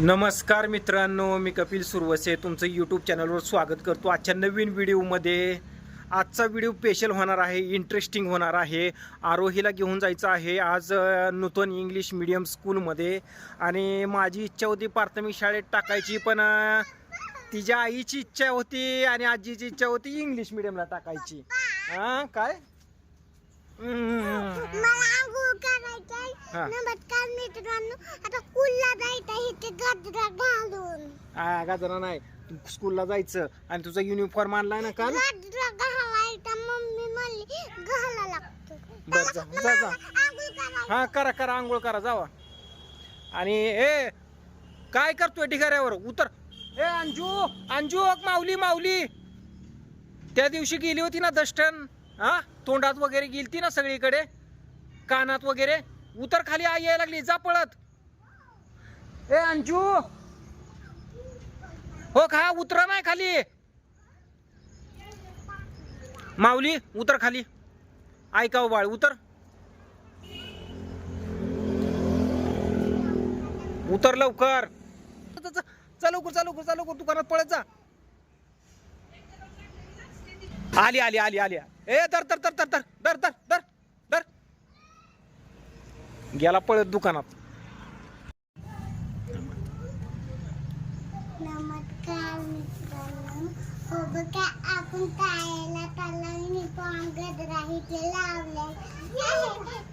नमस्कार मित्रांनो मी कपिल सुरवसे. तुमचं यूट्यूब चॅनलवर स्वागत करतो. आजच्या नवीन व्हिडिओमध्ये आजचा व्हिडिओ स्पेशल होणार आहे इंटरेस्टिंग होणार आहे. आरोहीला घेऊन जायचं आहे आज नूतन इंग्लिश मिडियम स्कूलमध्ये आणि माझी इच्छा होती प्राथमिक शाळेत टाकायची पण तिच्या आईची इच्छा होती आणि आजीची इच्छा होती इंग्लिश मिडियमला टाकायची. हां काय? हा. मित्रांनो आता स्कूलला जायचं गजरा घालून. गाजरा नाही. स्कूलला जायचं. आणि तुझा युनिफॉर्म आणलाय ना काल? गजरा घालायचा. मम्मी म्हणली घाला लागतो. बर जा जा जा. आंघोळ करायचं हा करा करा आंघोळ करा जावा. आणि ए काय करतोय ढिगाऱ्यावर? उतर. ए अंजू अंजू अग माऊली माऊली. त्या दिवशी गेली होती ना दष्टन. हा तोंडात वगैरे गेलती ना सगळीकडे? कानात वगैरे? उतर खाली आई यायला लागली. जा पळत. ए अंजू. हो खा. उतर नाही खाली. माऊली उतर खाली. ऐकाव बाळ उतर. उतर लवकर. चालू कर चालू कर चालू कर दुकानात पळत जा. आली आली आली आली. ए तर तर तर तर तर तर तर गेला पळत दुकानात. नमस्कार मित्रांनो. हो बघा आपण खायला त्याला युनिफॉर्म गजरा इथे लावले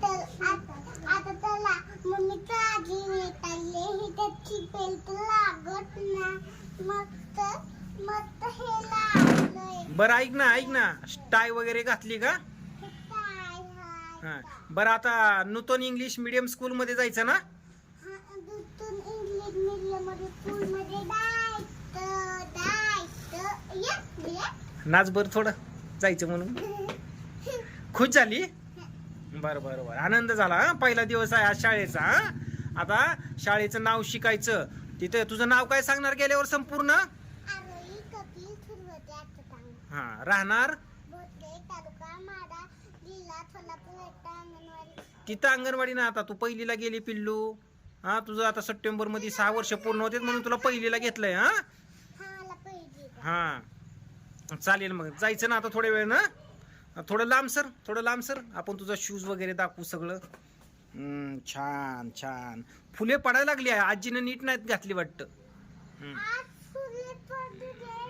तर आता आता त्याला मम्मी काळजी लागत ना मग तर मग तर हे लावलंय. बरं ऐक ना ऐक ना. टाय वगैरे घातली का? हा. बरं आता नूतन इंग्लिश मिडियम स्कूल मध्ये जायचं ना? नाच बरं थोडं जायचं म्हणून. खुश झाली? बरं बरं बरं. आनंद झाला हा? पहिला दिवस आहे आज शाळेचा हा? आता शाळेचं नाव शिकायचं. तिथे तुझं नाव काय सांगणार गेल्यावर संपूर्ण? हा राहणार? तिथं अंगणवाडी ना आता. तू पहिलीला गेली पिल्लू. हा तुझं आता सप्टेंबरमध्ये सहा वर्ष पूर्ण होते म्हणून तुला पहिलीला घेतलंय हा? हा. हा चालेल मग. जायचं ना आता थोड्या वेळ ना थोडं लांब सर थोडं लांब सर. आपण तुझा शूज वगैरे दाखवू सगळं. छान छान. फुले पडायला लागली आहे. आजीनं नीट नाहीत घातली वाटतं.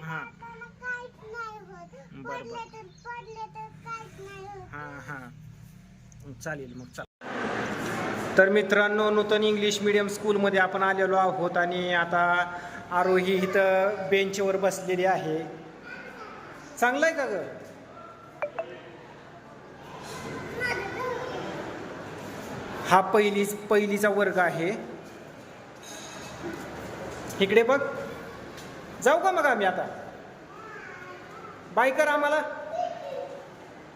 हा. बरं, बरं. हा हा. चालेल मग चालेल. तर मित्रांनो नूतन इंग्लिश मिडियम स्कूलमध्ये आपण आलेलो आहोत आणि आता आरोही इथं बेंचवर बसलेली आहे. चांगलं आहे का ग? हा पहिली पहिलीचा वर्ग आहे. इकडे बघ. जाऊ का मग आम्ही आता? बाय कर आम्हाला.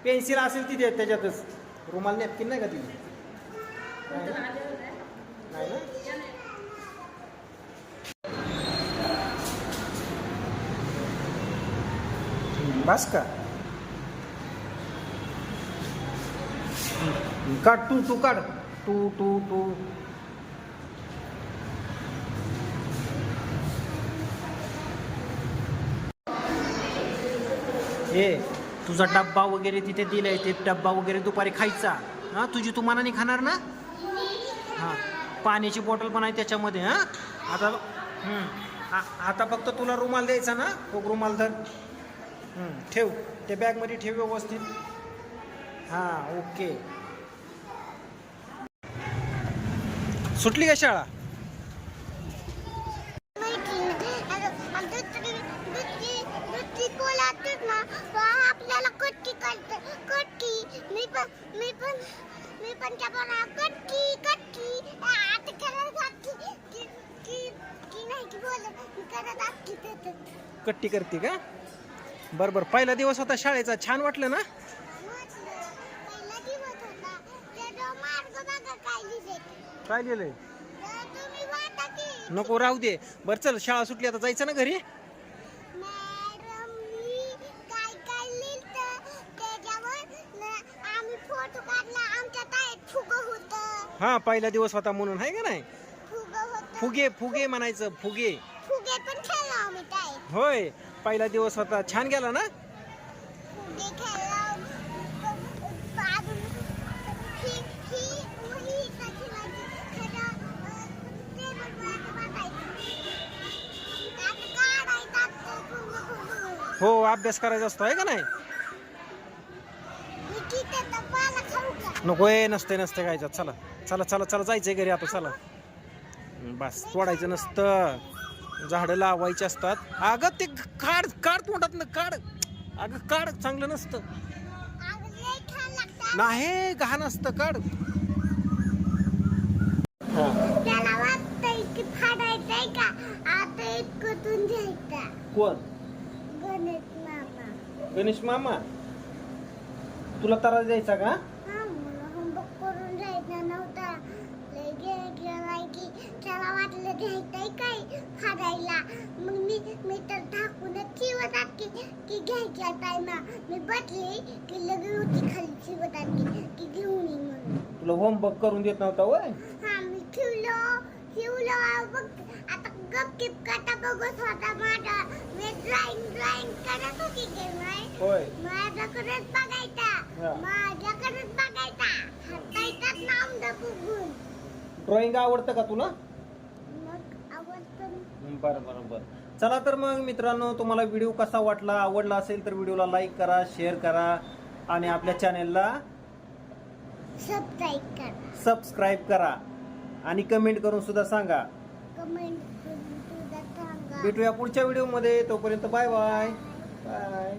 पेन्सिल असेल तिथे त्याच्यातच. रुमाल नॅपकिन नाही का तिथे? नाही. ना? बस का? काढ तू तू काढ. तू तू तू. ए तुझा डब्बा वगैरे तिथे दिलाय ते डब्बा वगैरे दुपारी खायचा. हा तुझी तू मनाने खाणार ना? हा पाण्याची बॉटल पण आहे त्याच्यामध्ये हा? आता आता फक्त तुला रुमाल द्यायचा ना? तो रुमाल धर. ठेव. त्या बॅगमध्ये ठेव व्यवस्थित. हा ओके. सुटली का शाळा? आपल्याला कट्टी काढते कट्टी मी पण मी पण मी पण त्या कट्टी आता करत की की की नाही की बोल करत ते कट्टी करते का? बरं बरं. पहिला दिवस होता शाळेचा. छान वाटलं ना? पहिला दिवस होता. त्याचा मार्ग बघा काय लिहिले. काय लिहिलंय? नको राहू दे. बरं चल. शाळा सुटली. आता जायचं ना घरी? हा पहिला दिवस होता म्हणून आहे का नाही? फुग फुगे म्हणायचं फुगे. फुगे पण खेळलो आम्ही काय होय पहिला दिवस होता. छान गेला ना? फुगे खेळलो अजून ही ही ही इथं खेळायची त्याच्या टेबलवर बसायचं त्यात काढायचं असतं फुगे फुगे हो अभ्यास करायचा असतो आहे का नाही मी तिथे तर पाला खाऊ का नको ए नसते नसते खायचं चला. चला चला चला जायचंय घरी आता चला. बस तोडायचं नसतं. झाडं लावायची असतात. अगं ते काढ काढ तोंडात ना काढ. अगं काढ चांगलं नसतं. नाही घाण असतं काढ. कोण? गणेश मामा. तुला त्रास द्यायचा का? घ्यायचंय काय फाडायला मग मी मी तर ठाकूनच शिवतात की की घ्यायच्या टायमा मी बसली की लगे होती खाली शिवतात की की घेऊन ये म्हणून. तुला होमवर्क करून देत नव्हता वय हा मी ठेवलो ठेवलो. बघ आता गपकिप करता बघत होता माझा. मी ड्रॉइंग ड्रॉइंग करत होती की होय. माझ्याकडेच बघायचा. माझ्याकडेच बघायचा. हातायचाच नाम बघून ड्रॉइंग आवडतं का तुला? बरं बरं बरं. चला तर मग मित्रांनो तुम्हाला व्हिडिओ कसा वाटला आवडला असेल तर व्हिडिओला लाईक करा शेअर करा आणि आपल्या चॅनेलला सबस्क्राईब करा. सबस्क्राईब करा. आणि कमेंट करून सुद्धा सांगा. कमेंट करून तुझा सांगा. भेटूया पुढच्या व्हिडिओमध्ये तोपर्यंत बाय बाय बाय